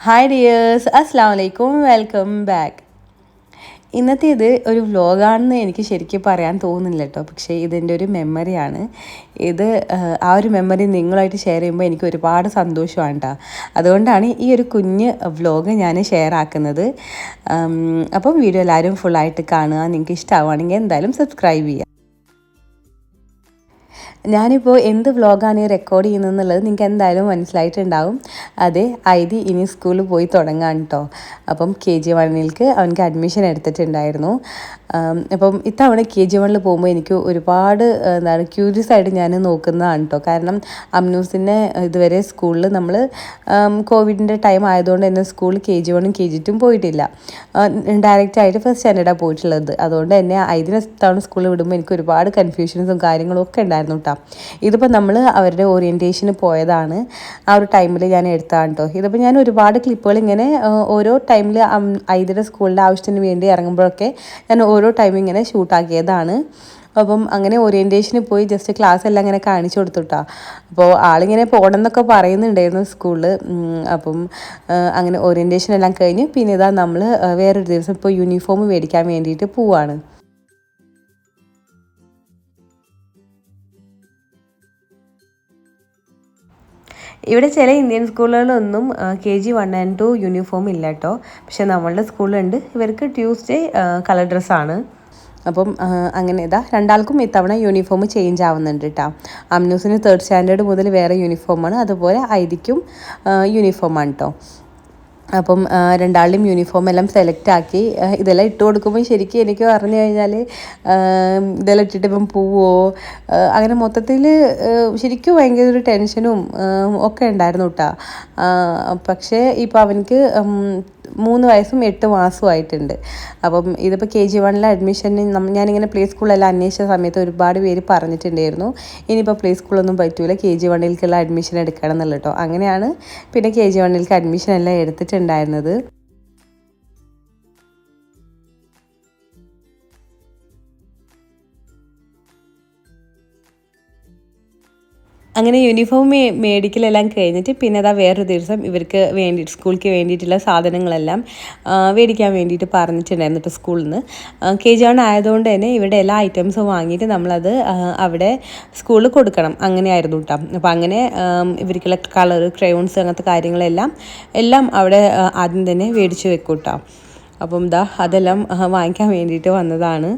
Hi dears അസ്സാം വലൈക്കും welcome back ഇന്നത്തെ ഇത് ഒരു വ്ലോഗാണെന്ന് എനിക്ക് ശരിക്കും പറയാൻ തോന്നുന്നില്ല കേട്ടോ. പക്ഷേ ഇതിന്റെ ഒരു മെമ്മറിയാണ് ഇത് ആ ഒരു മെമ്മറി നിങ്ങളായിട്ട് ഷെയർ ചെയ്യുമ്പോൾ എനിക്ക് ഒരുപാട് സന്തോഷമാണ് കേട്ടോ അതുകൊണ്ടാണ് ഈ ഒരു കുഞ്ഞ് വ്ലോഗ് ഞാൻ ഷെയർ ആക്കുന്നത്. അപ്പം വീഡിയോ എല്ലാവരും ഫുള്ളായിട്ട് കാണുക. നിങ്ങൾക്ക് ഇഷ്ടമാവുകയാണെങ്കിൽ എന്തായാലും സബ്സ്ക്രൈബ് ചെയ്യുക. ഞാനിപ്പോൾ എന്ത് വ്ളോഗാണ് ഈ റെക്കോർഡ് ചെയ്യുന്നതെന്നുള്ളത് നിങ്ങൾക്ക് എന്തായാലും മനസ്സിലായിട്ടുണ്ടാവും. അതെ ഐതി ഇനി സ്കൂളിൽ പോയി തുടങ്ങാൻ കേട്ടോ അപ്പം കെ ജി വണ്ണിലേക്ക് അവനക്ക് അഡ്മിഷൻ എടുത്തിട്ടുണ്ടായിരുന്നു. അപ്പം ഇത്തവണ കെ ജി വണ്ണിൽ പോകുമ്പോൾ എനിക്ക് ഒരുപാട് എന്താണ് ക്യൂരിയസ് ആയിട്ട് ഞാൻ നോക്കുന്നതാണ് കേട്ടോ കാരണം അമ്നൂസിനെ ഇതുവരെ സ്കൂളിൽ നമ്മൾ കോവിഡിന്റെ ടൈം ആയതുകൊണ്ട് തന്നെ സ്കൂളിൽ കെ ജി വണ്ണും കെ ജി ടും പോയിട്ടില്ല ഡയറക്റ്റ് ആയിട്ട് ഫസ്റ്റ് സ്റ്റാൻഡേർഡാണ് പോയിട്ടുള്ളത്. അതുകൊണ്ട് തന്നെ ഐതിനെ തവണ സ്കൂളിൽ വിടുമ്പോൾ എനിക്ക് ഒരുപാട് കൺഫ്യൂഷൻസും കാര്യങ്ങളും ഒക്കെ ഉണ്ടായിരുന്നു കേട്ടോ ഇതിപ്പോൾ നമ്മൾ അവരുടെ ഓറിയന്റേഷന് പോയതാണ്. ആ ഒരു ടൈമിൽ ഞാൻ എടുത്താണ് കേട്ടോ ഇതിപ്പോൾ ഞാൻ ഒരുപാട് ക്ലിപ്പുകൾ ഇങ്ങനെ ഓരോ ടൈമിൽ ഐതിയുടെ സ്കൂളിന്റെ ആവശ്യത്തിന് വേണ്ടി ഇറങ്ങുമ്പോഴൊക്കെ ഞാൻ ഓരോ ടൈം ഇങ്ങനെ ഷൂട്ടാക്കിയതാണ് അപ്പം അങ്ങനെ ഓറിയന്റേഷന് പോയി ജസ്റ്റ് ക്ലാസ് എല്ലാം ഇങ്ങനെ കാണിച്ചു കൊടുത്തുട്ടാ അപ്പോൾ ആളിങ്ങനെ പോകണം എന്നൊക്കെ പറയുന്നുണ്ടായിരുന്നു സ്കൂളിൽ അപ്പം അങ്ങനെ ഓറിയന്റേഷൻ എല്ലാം കഴിഞ്ഞ് പിന്നെ ഇതാ നമ്മൾ വേറൊരു ദിവസം ഇപ്പോൾ യൂണിഫോം മേടിക്കാൻ വേണ്ടിയിട്ട് പോവാണ്. ഇവിടെ ചില Indian സ്കൂളുകളിലൊന്നും K G one and two uniform ഇല്ല കേട്ടോ പക്ഷെ നമ്മളുടെ സ്കൂളിലുണ്ട്. ഇവർക്ക് ട്യൂസ്ഡേ കളർ ഡ്രസ്സാണ് അപ്പം അങ്ങനെ ഇതാ. രണ്ടാൾക്കും ഇത്തവണ യൂണിഫോം ചേഞ്ച് ആവുന്നുണ്ട് കേട്ടോ അമ്നൂസിന് തേർഡ് സ്റ്റാൻഡേർഡ് മുതൽ വേറെ യൂണിഫോമാണ് അതുപോലെ ഐതിക്കും യൂണിഫോമാണ് കേട്ടോ അപ്പം രണ്ടാളുടെയും യൂണിഫോം എല്ലാം സെലക്ട് ആക്കി ഇതെല്ലാം ഇട്ട് കൊടുക്കുമ്പോൾ ശരിക്കും എനിക്ക് പറഞ്ഞു കഴിഞ്ഞാൽ ഇതെല്ലാം ഇട്ടിട്ട് ഇപ്പം പോവോ അങ്ങനെ മൊത്തത്തിൽ ശരിക്കും ഭയങ്കര ഒരു ടെൻഷനും ഒക്കെ ഉണ്ടായിരുന്നു കേട്ടോ പക്ഷേ ഇപ്പോൾ അവനക്ക് മൂന്ന് വയസ്സും എട്ട് മാസവും ആയിട്ടുണ്ട്. അപ്പം ഇതിപ്പോൾ കെ ജി വണ്ണിലെ അഡ്മിഷന് ഞാനിങ്ങനെ പ്ലേ സ്കൂളെല്ലാം അന്വേഷിച്ച സമയത്ത് ഒരുപാട് പേര് പറഞ്ഞിട്ടുണ്ടായിരുന്നു. ഇനിയിപ്പോൾ പ്ലേ സ്കൂളൊന്നും പറ്റൂല കെ ജി വണ്ണിലേക്കുള്ള അഡ്മിഷൻ എടുക്കണം എന്നുള്ളത് അങ്ങനെയാണ് പിന്നെ കെ ജി വണ്ണിലേക്ക് അഡ്മിഷൻ എല്ലാം എടുത്തിട്ടുണ്ടായിരുന്നത്. അങ്ങനെ യൂണിഫോം മേടിക്കലെല്ലാം കഴിഞ്ഞിട്ട് പിന്നെ അതാ വേറൊരു ദിവസം ഇവർക്ക് വേണ്ടി സ്കൂളിലേക്ക് വേണ്ടിയിട്ടുള്ള സാധനങ്ങളെല്ലാം മേടിക്കാൻ വേണ്ടിയിട്ട് പറഞ്ഞിട്ടുണ്ടായിരുന്നു കേട്ടോ സ്കൂളിൽ നിന്ന് കെ ജി വൺ ആയതുകൊണ്ട് തന്നെ ഇവിടെ എല്ലാ ഐറ്റംസും വാങ്ങിയിട്ട് നമ്മളത് അവിടെ സ്കൂളിൽ കൊടുക്കണം. അങ്ങനെയായിരുന്നു കേട്ടോ അപ്പോൾ അങ്ങനെ ഇവർക്കുള്ള കളർ ക്രയോൺസ് അങ്ങനത്തെ കാര്യങ്ങളെല്ലാം എല്ലാം അവിടെ ആദ്യം തന്നെ മേടിച്ച് വെക്കും കേട്ടോ അപ്പം ഇതാ അതെല്ലാം വാങ്ങിക്കാൻ വേണ്ടിയിട്ട് വന്നതാണ്.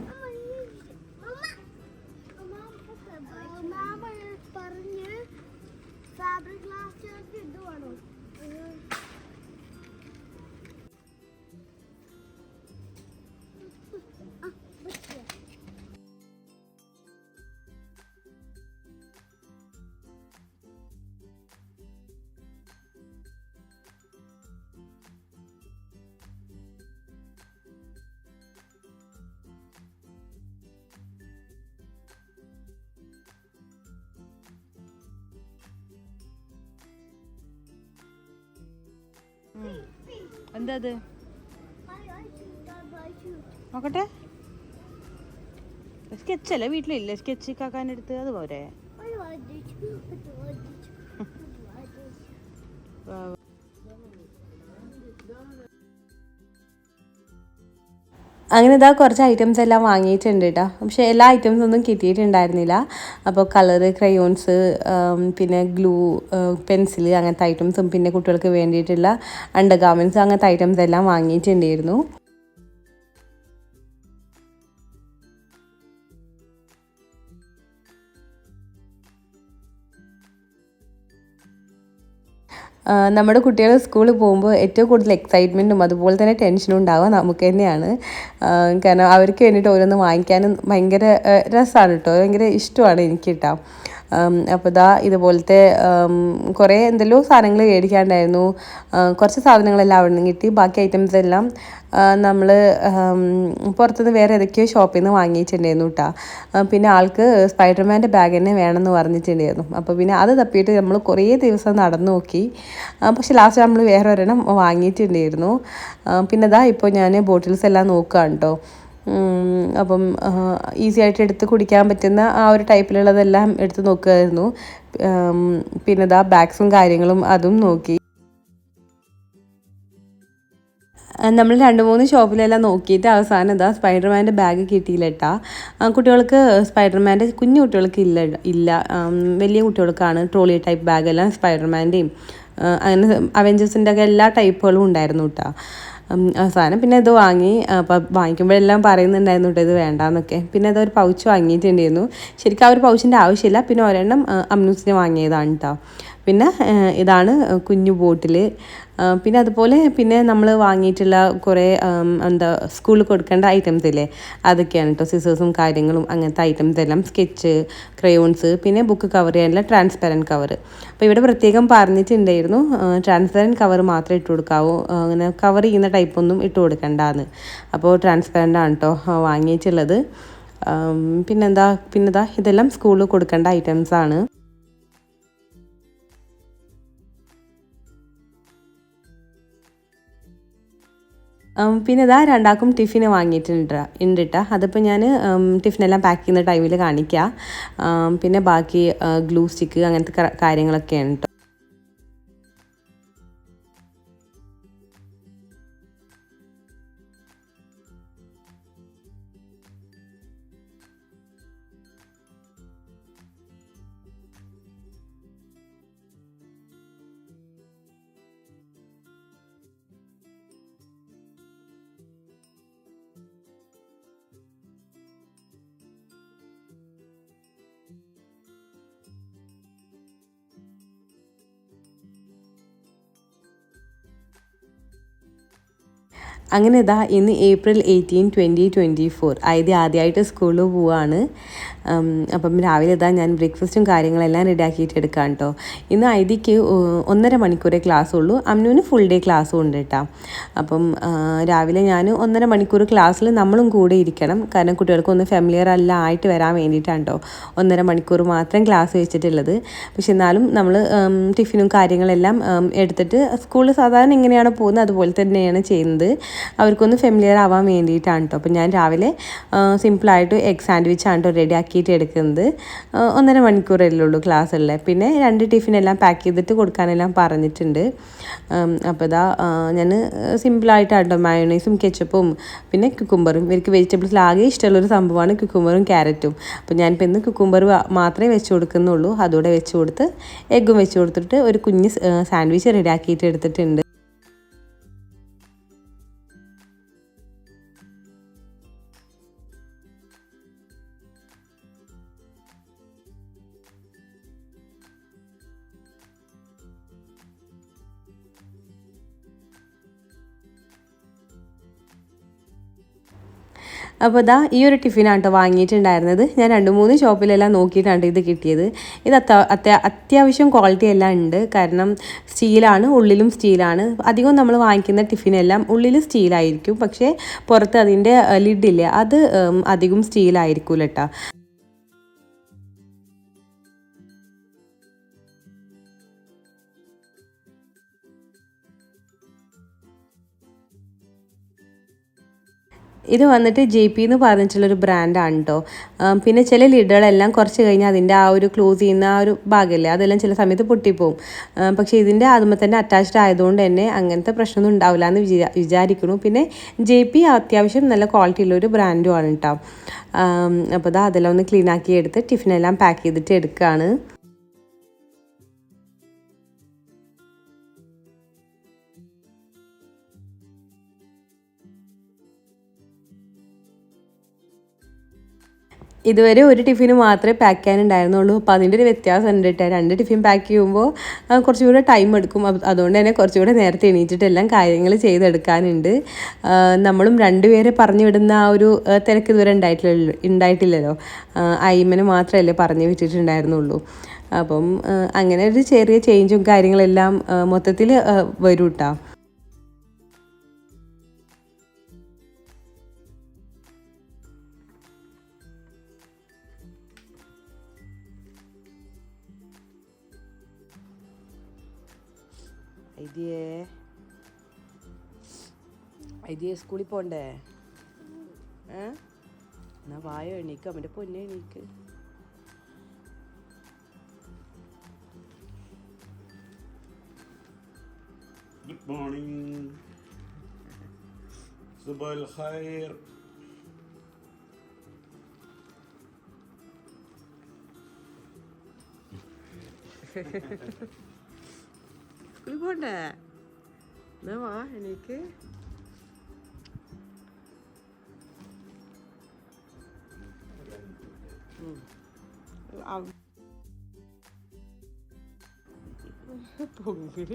എന്താ അത്? നോക്കട്ടെ. സ്കെച്ചല്ലേ വീട്ടിലില്ലേ? സ്കെച്ച് കാക്കാനെടുത്ത് അത് പോരെ. അങ്ങനെ ഇതാ കുറച്ച് ഐറ്റംസ് എല്ലാം വാങ്ങിയിട്ടുണ്ട് കേട്ടോ പക്ഷേ എല്ലാ ഐറ്റംസ് ഒന്നും കിട്ടിയിട്ടുണ്ടായിരുന്നില്ല. അപ്പോൾ കളറ് ക്രയോൺസ് പിന്നെ ഗ്ലൂ പെൻസിൽ അങ്ങനത്തെ ഐറ്റംസും പിന്നെ കുട്ടികൾക്ക് വേണ്ടിയിട്ടുള്ള അണ്ടർ ഗാർമെന്റ്സ് അങ്ങനത്തെ ഐറ്റംസ് എല്ലാം വാങ്ങിയിട്ടുണ്ടായിരുന്നു. നമ്മുടെ കുട്ടികൾ സ്കൂളിൽ പോകുമ്പോൾ ഏറ്റവും കൂടുതൽ എക്സൈറ്റ്മെന്റും അതുപോലെ തന്നെ ടെൻഷനും ഉണ്ടാവുക നമുക്ക് തന്നെയാണ്. കാരണം അവർക്ക് വേണ്ടിയിട്ട് ഓരോന്ന് വാങ്ങിക്കാനും ഭയങ്കര രസമാണ് കേട്ടോ. ഭയങ്കര ഇഷ്ടമാണ് എനിക്ക് കേട്ടോ. അപ്പോൾ ഇതാ ഇതുപോലത്തെ കുറേ എന്തെല്ലോ സാധനങ്ങൾ മേടിക്കാണ്ടായിരുന്നു. കുറച്ച് സാധനങ്ങളെല്ലാം അവിടെ നിന്ന് കിട്ടി. ബാക്കി ഐറ്റംസ് എല്ലാം നമ്മൾ പുറത്തുനിന്ന് വേറെ ഏതൊക്കെയോ ഷോപ്പിൽ നിന്ന് വാങ്ങിയിട്ടുണ്ടായിരുന്നു കേട്ടോ പിന്നെ ആൾക്ക് സ്പൈഡർമാന്റെ ബാഗ് തന്നെ വേണമെന്ന് പറഞ്ഞിട്ടുണ്ടായിരുന്നു. അപ്പോൾ പിന്നെ അത് തപ്പിയിട്ട് നമ്മൾ കുറേ ദിവസം നടന്നു നോക്കി. പക്ഷെ ലാസ്റ്റ് നമ്മൾ വേറെ ഒരെണ്ണം വാങ്ങിയിട്ടുണ്ടായിരുന്നു പിന്നെ ഇതാ ഇപ്പോൾ ഞാൻ ബോട്ടിൽസ് എല്ലാം നോക്കുകയാണ് കേട്ടോ അപ്പം ഈസി ആയിട്ട് എടുത്ത് കുടിക്കാൻ പറ്റുന്ന ആ ഒരു ടൈപ്പിലുള്ളതെല്ലാം എടുത്ത് നോക്കുമായിരുന്നു പിന്നെ ഇതാ ബാഗ്സും കാര്യങ്ങളും അതും നോക്കി. നമ്മൾ രണ്ട് മൂന്ന് ഷോപ്പിലെല്ലാം നോക്കിയിട്ട് അവസാനം എന്താ സ്പൈഡർമാന്റെ ബാഗ് കിട്ടിയില്ല കേട്ടാ കുട്ടികൾക്ക് സ്പൈഡർമാന്റെ കുഞ്ഞു കുട്ടികൾക്ക് ഇല്ല ഇല്ല. വലിയ കുട്ടികൾക്കാണ് ട്രോളി ടൈപ്പ് ബാഗെല്ലാം സ്പൈഡർമാന്റെയും അങ്ങനെ അവെഞ്ചേഴ്സിന്റെ ഒക്കെ എല്ലാ ടൈപ്പുകളും ഉണ്ടായിരുന്നു കേട്ടോ അവസാനം പിന്നെ ഇത് വാങ്ങി അപ്പം വാങ്ങിക്കുമ്പോഴെല്ലാം പറയുന്നുണ്ടായിരുന്നു കേട്ടോ ഇത് വേണ്ടാന്നൊക്കെ. പിന്നെ അതൊരു പൗച്ച് വാങ്ങിയിട്ടുണ്ടായിരുന്നു. ശരിക്കും ആ ഒരു പൗച്ചിന്റെ ആവശ്യമില്ല. പിന്നെ ഒരെണ്ണം അമ്നൂസിന് വാങ്ങിയതാണ് കേട്ടോ പിന്നെ ഇതാണ് കുഞ്ഞു ബോട്ടിൽ പിന്നെ അതുപോലെ പിന്നെ നമ്മൾ വാങ്ങിയിട്ടുള്ള കുറേ എന്താ സ്കൂളിൽ കൊടുക്കേണ്ട ഐറ്റംസ് ഇല്ലേ? അതൊക്കെയാണ് കേട്ടോ സിസേഴ്സും കാര്യങ്ങളും അങ്ങനത്തെ ഐറ്റംസ് എല്ലാം സ്കെച്ച് ക്രയോൺസ് പിന്നെ ബുക്ക് കവർ ചെയ്യാനുള്ള ട്രാൻസ്പെറന്റ് കവർ. അപ്പോൾ ഇവിടെ പ്രത്യേകം പറഞ്ഞിട്ടുണ്ടായിരുന്നു ട്രാൻസ്പെറന്റ് കവർ മാത്രമേ ഇട്ട് കൊടുക്കാവൂ. അങ്ങനെ കവർ ചെയ്യുന്ന ടൈപ്പൊന്നും ഇട്ട് കൊടുക്കണ്ടെന്ന്. അപ്പോൾ ട്രാൻസ്പെറന്റ് ആണ് കേട്ടോ വാങ്ങിയിട്ടുള്ളത്. പിന്നെന്താ പിന്നെന്താ ഇതെല്ലാം സ്കൂളിൽ കൊടുക്കേണ്ട ഐറ്റംസ് ആണ്. പിന്നെ ഇതാ രണ്ടാക്കും ടിഫിന് വാങ്ങിയിട്ടുണ്ട് ഉണ്ട് കേട്ടോ അതിപ്പോൾ ഞാൻ ടിഫിനെല്ലാം പാക്ക് ചെയ്യുന്ന ടൈമിൽ കാണിക്കുക പിന്നെ ബാക്കി ഗ്ലൂ സ്റ്റിക്ക് അങ്ങനത്തെ കാര്യങ്ങളൊക്കെ കാര്യങ്ങളൊക്കെയാണ് കേട്ടോ അങ്ങനെ ഇതാ ഇന്ന് April eighteen twenty twenty four അതായത് ആദ്യമായിട്ട് സ്കൂളിൽ പോവാണ്. അപ്പം രാവിലെ ഇതാ ഞാൻ ബ്രേക്ക്ഫാസ്റ്റും കാര്യങ്ങളെല്ലാം റെഡിയാക്കിയിട്ട് എടുക്കാം കേട്ടോ ഇന്ന് ഐതിക്ക് ഒന്നര മണിക്കൂറേ ക്ലാസ് ഉള്ളൂ അമ്നുവിന് ഫുൾ ഡേ ക്ലാസ്സും ഉണ്ട് കേട്ടോ അപ്പം രാവിലെ ഞാൻ ഒന്നര മണിക്കൂർ ക്ലാസ്സിൽ നമ്മളും കൂടെ ഇരിക്കണം. കാരണം കുട്ടികൾക്ക് ഒന്ന് ഫെമിലിയർ അല്ല ആയിട്ട് വരാൻ വേണ്ടിയിട്ടാണ് കേട്ടോ ഒന്നര മണിക്കൂർ മാത്രം ക്ലാസ് വെച്ചിട്ടുള്ളത്. പക്ഷെ എന്നാലും നമ്മൾ ടിഫിനും കാര്യങ്ങളെല്ലാം എടുത്തിട്ട് സ്കൂളിൽ സാധാരണ എങ്ങനെയാണ് പോകുന്നത്. അതുപോലെ തന്നെയാണ് ചെയ്യുന്നത്. അവർക്കൊന്ന് ഫെമിലിയർ ആവാൻ വേണ്ടിയിട്ടാണ് കേട്ടോ അപ്പം ഞാൻ രാവിലെ സിമ്പിളായിട്ട് എഗ് സാൻഡ്വിച്ച് ആണ് കേട്ടോ റെഡി ആക്കിയിട്ട് എടുക്കുന്നത്. ഒന്നര മണിക്കൂറല്ലേ ഉള്ളൂ ക്ലാസ്സുള്ള പിന്നെ രണ്ട് ടിഫിനെല്ലാം പാക്ക് ചെയ്തിട്ട് കൊടുക്കാനെല്ലാം പറഞ്ഞിട്ടുണ്ട്. അപ്പോൾ ഇതാ ഞാൻ സിമ്പിളായിട്ടാണ് കേട്ടോ മയോണൈസും കെച്ചപ്പും പിന്നെ കുക്കുംബറും ഇവർക്ക് വെജിറ്റബിൾസിൽ ആകെ ഇഷ്ടമുള്ളൊരു സംഭവമാണ് കുക്കുംബറും ക്യാരറ്റും അപ്പോൾ ഞാനിപ്പോൾ ഇന്ന് കുക്കുംബർ മാത്രമേ വെച്ച് കൊടുക്കുന്നുള്ളൂ. അതുകൂടെ വെച്ച് കൊടുത്ത് എഗ്ഗും വെച്ച് കൊടുത്തിട്ട് ഒരു കുഞ്ഞ് സാൻഡ്വിച്ച് റെഡി ആക്കിയിട്ട് എടുത്തിട്ടുണ്ട്. അപ്പോൾ ഇതാ ഈ ഒരു ടിഫിനാണ് കേട്ടോ വാങ്ങിയിട്ടുണ്ടായിരുന്നത്. ഞാൻ രണ്ട് മൂന്ന് ഷോപ്പിലെല്ലാം നോക്കിയിട്ടാണ് ഇത് കിട്ടിയത്. ഇത് അത്യ അത്യാ അത്യാവശ്യം ക്വാളിറ്റി എല്ലാം ഉണ്ട്. കാരണം സ്റ്റീലാണ് ഉള്ളിലും സ്റ്റീലാണ്. അധികം നമ്മൾ വാങ്ങിക്കുന്ന ടിഫിനെല്ലാം ഉള്ളിൽ സ്റ്റീലായിരിക്കും. പക്ഷേ പുറത്ത് അതിന്റെ ലിഡില്ലേ അത് അധികം സ്റ്റീലായിരിക്കും കേട്ടോ. ഇത് വന്നിട്ട് ജെ പി എന്ന് പറഞ്ഞിട്ടുള്ളൊരു ബ്രാൻഡാണ് കേട്ടോ പിന്നെ ചില ലിഡുകളെല്ലാം കുറച്ച് കഴിഞ്ഞാൽ അതിന്റെ ആ ഒരു ക്ലോസ് ചെയ്യുന്ന ആ ഒരു ഭാഗമല്ലേ അതെല്ലാം ചില സമയത്ത് പൊട്ടിപ്പോവും. പക്ഷേ ഇതിന്റെ അതുമ്പോൾ തന്നെ അറ്റാച്ച്ഡ് ആയതുകൊണ്ട് തന്നെ അങ്ങനത്തെ പ്രശ്നമൊന്നും ഉണ്ടാവില്ല എന്ന് വിചാ വിചാരിക്കുന്നു. പിന്നെ ജെ പി അത്യാവശ്യം നല്ല ക്വാളിറ്റി ഉള്ളൊരു ബ്രാൻഡുമാണ് കേട്ടോ അപ്പോൾ അതെല്ലാം ഒന്ന് ക്ലീൻ ആക്കി എടുത്ത് ടിഫിനെല്ലാം പാക്ക് ചെയ്തിട്ട് എടുക്കുകയാണ് ഇതുവരെ ഒരു ടിഫിന് മാത്രമേ പാക്ക് ചെയ്യാനുണ്ടായിരുന്നുള്ളൂ. അപ്പോൾ അതിന്റെ ഒരു വ്യത്യാസം ഉണ്ട് കേട്ടോ രണ്ട് ടിഫിൻ പാക്ക് ചെയ്യുമ്പോൾ കുറച്ചുകൂടെ ടൈം എടുക്കും. അത് അതുകൊണ്ട് തന്നെ കുറച്ചുകൂടെ നേരത്തെ എണീറ്റിട്ട് എല്ലാം കാര്യങ്ങൾ ചെയ്തെടുക്കാനുണ്ട്. നമ്മളും രണ്ടുപേരെ പറഞ്ഞു വിടുന്ന ആ ഒരു തിരക്ക് ഇതുവരെ ഉണ്ടായിട്ടില്ല ഉണ്ടായിട്ടില്ലല്ലോ. അയ്യമ്മന് മാത്രമല്ലേ പറഞ്ഞു വിട്ടിട്ടുണ്ടായിരുന്നുള്ളൂ. അപ്പം അങ്ങനെ ഒരു ചെറിയ ചേഞ്ചും കാര്യങ്ങളെല്ലാം മൊത്തത്തിൽ വരും ഐതിയേ ഐതിയെ സ്കൂളിൽ പോണ്ടേ? എന്നാ വായ എണീക്ക്. അവന്റെ പൊന്നെ എണീക്ക്. ഗുഡ് മോർണിംഗ് സുബൽ ഖൈർ ha ha ha. സ്കൂളിൽ പോണ്ടേ? എന്നാ വാ എനിക്ക് പൊങ്ങില്ല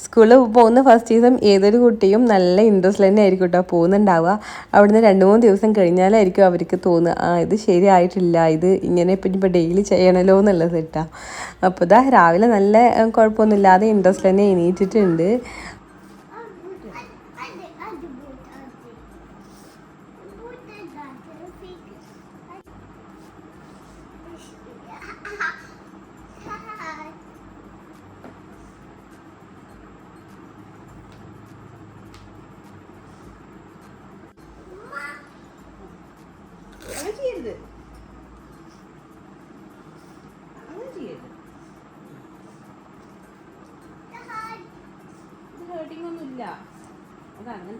സ്കൂളിൽ പോകുന്ന ഫസ്റ്റ് ദിവസം ഏതൊരു കുട്ടിയും നല്ല ഇൻട്രസ്റ്റ് തന്നെ ആയിരിക്കും കേട്ടോ പോകുന്നുണ്ടാവുക. അവിടുന്ന് രണ്ട് മൂന്ന് ദിവസം കഴിഞ്ഞാലായിരിക്കും അവർക്ക് തോന്നുക ആ ഇത് ശരിയായിട്ടില്ല ഇത് ഇങ്ങനെ ഇപ്പം ഇപ്പം ഡെയിലി ചെയ്യണമല്ലോ എന്നുള്ളത് കേട്ടോ അപ്പോൾ ഇതാ രാവിലെ നല്ല കുഴപ്പമൊന്നുമില്ലാതെ ഇൻട്രസ്റ്റ് തന്നെ എണീറ്റിട്ടുണ്ട്.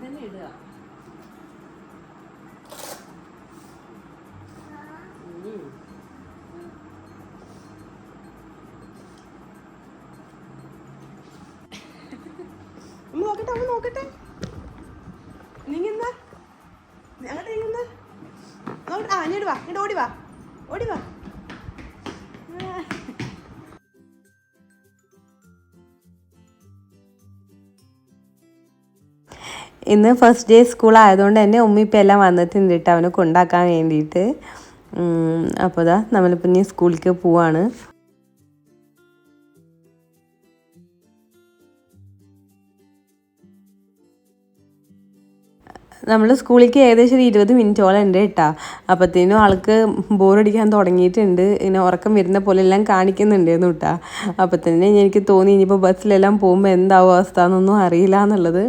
തന്നെ ഇടുക. നോക്കട്ടെ അമ്മ നോക്കട്ടെ. ഇന്ന് ഫസ്റ്റ് ഡേ സ്കൂൾ ആയതുകൊണ്ട് തന്നെ ഉമ്മ ഇപ്പം എല്ലാം വന്നിട്ടുണ്ട് കേട്ടോ അവനെ കൊണ്ടാക്കാൻ വേണ്ടിയിട്ട് അപ്പോൾ ഇതാ നമ്മളിപ്പോൾ ഇനി സ്കൂളിലേക്ക് പോവാണ്. നമ്മൾ സ്കൂളിലേക്ക് ഏകദേശം ഒരു ഇരുപത് മിനിറ്റോളം ഉണ്ട് കേട്ടോ. അപ്പോഴത്തേനും ആൾക്ക് ബോറടിക്കാൻ തുടങ്ങിയിട്ടുണ്ട്. ഇങ്ങനെ ഉറക്കം വരുന്ന പോലെ എല്ലാം കാണിക്കുന്നുണ്ടായിരുന്നു കേട്ടോ. അപ്പം തന്നെ എനിക്ക് തോന്നി ഇനിയിപ്പോൾ ബസ്സിലെല്ലാം പോകുമ്പോൾ എന്താവും അവസ്ഥ എന്നൊന്നും അറിയില്ല എന്നുള്ളത്.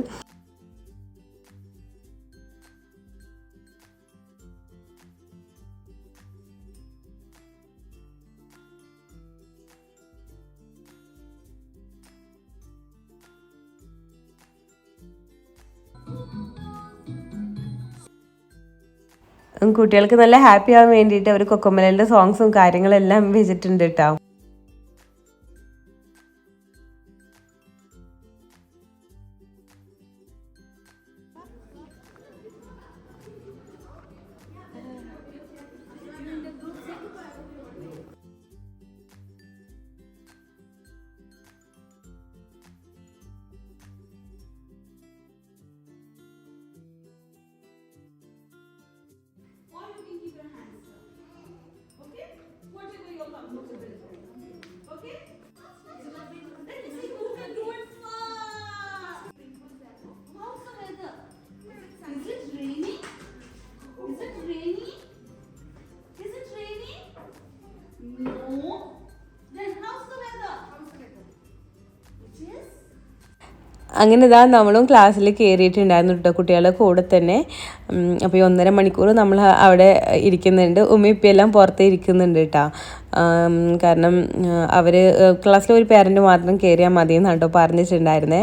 കുട്ടികൾക്ക് നല്ല ഹാപ്പി ആവാൻ വേണ്ടിയിട്ട് അവർ കൊക്കമലന്റെ സോങ്സും കാര്യങ്ങളെല്ലാം വെച്ചിട്ടുണ്ട് കേട്ടോ അങ്ങനെ ഇതാ നമ്മളും ക്ലാസ്സിൽ കയറിയിട്ടുണ്ടായിരുന്നു കേട്ടോ കുട്ടികളുടെ കൂടെ തന്നെ. അപ്പോൾ ഈ ഒന്നര മണിക്കൂർ നമ്മൾ അവിടെ ഇരിക്കുന്നുണ്ട്. ഉമ്മ ഇപ്പം എല്ലാം പുറത്തേ ഇരിക്കുന്നുണ്ട് കേട്ടോ കാരണം അവർ ക്ലാസ്സിൽ ഒരു പേരന്റ് മാത്രം കയറിയാൽ മതി എന്നാണ് കേട്ടോ പറഞ്ഞിട്ടുണ്ടായിരുന്നേ.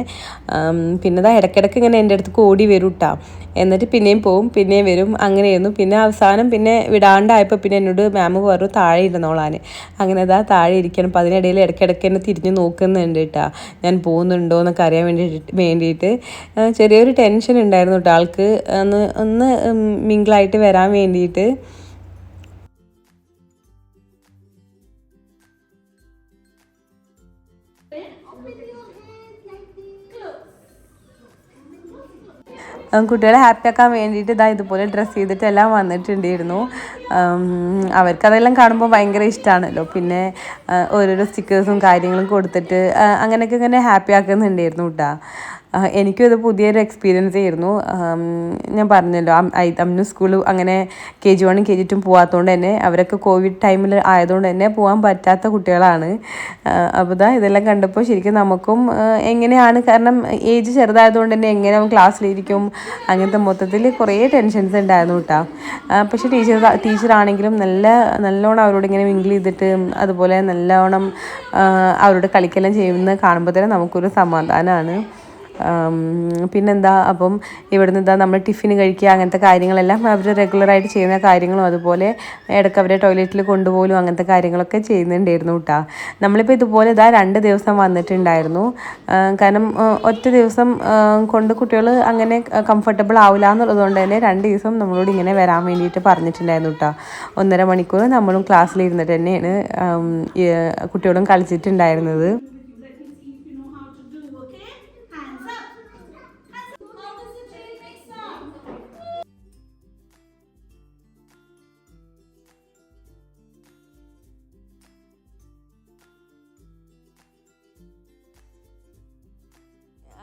പിന്നെ ഇതാ ഇടയ്ക്കിടയ്ക്ക് ഇങ്ങനെ എന്റെ അടുത്ത് ഓടി വരും കേട്ടോ എന്നിട്ട് പിന്നെയും പോവും പിന്നെയും വരും അങ്ങനെയായിരുന്നു. പിന്നെ അവസാനം പിന്നെ വിടാണ്ടായപ്പോൾ പിന്നെ എന്നോട് മാം പറഞ്ഞു താഴെ ഇരുന്നോളാൻ അങ്ങനെ ഇതാ താഴെ ഇരിക്കണം. അപ്പോൾ അതിനിടയിൽ ഇടയ്ക്കിടയ്ക്ക് എന്നെ തിരിഞ്ഞ് നോക്കുന്നുണ്ട് കേട്ടോ ഞാൻ പോകുന്നുണ്ടോ എന്നൊക്കെ അറിയാൻ വേണ്ടിയിട്ട് വേണ്ടിയിട്ട് ചെറിയൊരു ടെൻഷൻ ഉണ്ടായിരുന്നു കേട്ടോ ആൾക്ക്. ഒന്ന് ഒന്ന് മിങ്കിളായിട്ട് വരാൻ വേണ്ടിയിട്ട്. കുട്ടികളെ ഹാപ്പി ആക്കാൻ വേണ്ടിയിട്ട് ഇതാ ഇതുപോലെ ഡ്രസ്സ് ചെയ്തിട്ട് എല്ലാം വന്നിട്ടുണ്ടായിരുന്നു. അവർക്കതെല്ലാം കാണുമ്പോൾ ഭയങ്കര ഇഷ്ടമാണല്ലോ പിന്നെ ഓരോരോ സ്റ്റിക്കേഴ്സും കാര്യങ്ങളും കൊടുത്തിട്ട് അങ്ങനെയൊക്കെ ഇങ്ങനെ ഹാപ്പി ആക്കുന്നുണ്ടായിരുന്നു കേട്ടോ എനിക്കും ഇത് പുതിയൊരു എക്സ്പീരിയൻസ് ആയിരുന്നു. ഞാൻ പറഞ്ഞല്ലോ അമ്നു സ്കൂൾ അങ്ങനെ കെ ജി വണ്ണും കെ ജി ടും പോകാത്തതുകൊണ്ട് തന്നെ അവരൊക്കെ കോവിഡ് ടൈമിൽ ആയതുകൊണ്ട് തന്നെ പോകാൻ പറ്റാത്ത കുട്ടികളാണ്. അപ്പോൾ ഇതാ ഇതെല്ലാം കണ്ടപ്പോൾ ശരിക്കും നമുക്കും എങ്ങനെയാണ് കാരണം ഏജ് ചെറുതായതുകൊണ്ട് തന്നെ എങ്ങനെ ക്ലാസ്സിലിരിക്കും അങ്ങനത്തെ മൊത്തത്തിൽ കുറേ ടെൻഷൻസ് ഉണ്ടായിരുന്നു കേട്ടോ പക്ഷെ ടീച്ചർ ടീച്ചറാണെങ്കിലും നല്ല നല്ലോണം അവരോട് ഇങ്ങനെ മിങ്കിൾ ചെയ്തിട്ട് അതുപോലെ നല്ലോണം അവരോട് കളിക്കെല്ലാം ചെയ്യുന്നത് കാണുമ്പോൾ തന്നെ നമുക്കൊരു സമാധാനമാണ് പിന്നെന്താ അപ്പം ഇവിടുന്ന് എന്താ നമ്മൾ ടിഫിൻ കഴിക്കുക അങ്ങനത്തെ കാര്യങ്ങളെല്ലാം അവർ റെഗുലറായിട്ട് ചെയ്യുന്ന കാര്യങ്ങളും അതുപോലെ ഇടയ്ക്ക് അവരെ ടോയ്ലറ്റിൽ കൊണ്ടുപോലും അങ്ങനത്തെ കാര്യങ്ങളൊക്കെ ചെയ്യുന്നുണ്ടായിരുന്നു കേട്ടാ നമ്മളിപ്പോൾ ഇതുപോലെ ഇതാ രണ്ട് ദിവസം വന്നിട്ടുണ്ടായിരുന്നു. കാരണം ഒറ്റ ദിവസം കൊണ്ട് കുട്ടികൾ അങ്ങനെ കംഫർട്ടബിൾ ആവില്ല എന്നുള്ളത് കൊണ്ട് തന്നെ രണ്ട് ദിവസം നമ്മളോട് ഇങ്ങനെ വരാൻ വേണ്ടിയിട്ട് പറഞ്ഞിട്ടുണ്ടായിരുന്നു കേട്ടോ ഒന്നര മണിക്കൂർ നമ്മളും ക്ലാസ്സിലിരുന്നിട്ട് തന്നെയാണ് കുട്ടികളും കളിച്ചിട്ടുണ്ടായിരുന്നത്.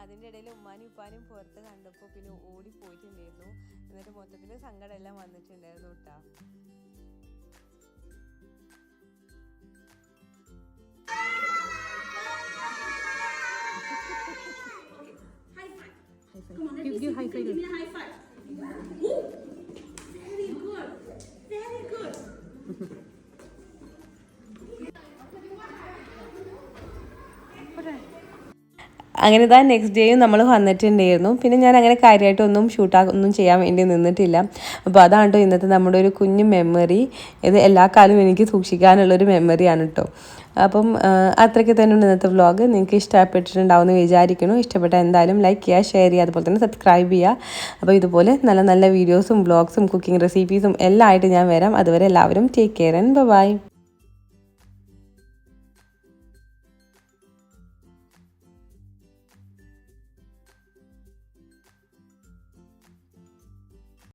അതിന്റെ ഇടയിൽ ഉമ്മാനും ഉപ്പാനും പുറത്ത് കണ്ടപ്പോൾ പിന്നെ ഓടി പോയിട്ടുണ്ടായിരുന്നു എന്നിട്ട് മൊത്തത്തിൽ സങ്കടമെല്ലാം വന്നിട്ടുണ്ടായിരുന്നു കേട്ടോ High five. Come on, let me. Give, give me a high five. Ooh. Very good. Very good. അങ്ങനെ ഇതാ നെക്സ്റ്റ് ഡേയും നമ്മൾ വന്നിട്ടുണ്ടായിരുന്നു. പിന്നെ ഞാൻ അങ്ങനെ കാര്യമായിട്ടൊന്നും ഷൂട്ടാ ഒന്നും ചെയ്യാൻ വേണ്ടി നിന്നിട്ടില്ല. അപ്പോൾ അതാണ് കേട്ടോ ഇന്നത്തെ നമ്മുടെ ഒരു കുഞ്ഞു മെമ്മറി ഇത് എല്ലാ കാലവും എനിക്ക് സൂക്ഷിക്കാനുള്ളൊരു മെമ്മറിയാണ് കേട്ടോ അപ്പം അത്രയ്ക്ക് തന്നെയാണ് ഇന്നത്തെ വ്ലോഗ് നിങ്ങൾക്ക് ഇഷ്ടപ്പെട്ടിട്ടുണ്ടാവുമെന്ന് വിചാരിക്കുന്നു. ഇഷ്ടപ്പെട്ട എന്തായാലും ലൈക്ക് ചെയ്യുക ഷെയർ ചെയ്യുക അതുപോലെ തന്നെ സബ്സ്ക്രൈബ് ചെയ്യുക. അപ്പോൾ ഇതുപോലെ നല്ല നല്ല വീഡിയോസും വ്ളോഗ്സും കുക്കിംഗ് റെസിപ്പീസും എല്ലാം ആയിട്ട് ഞാൻ വരാം. അതുവരെ എല്ലാവരും ടേക്ക് കെയർ ആൻഡ് ബൈ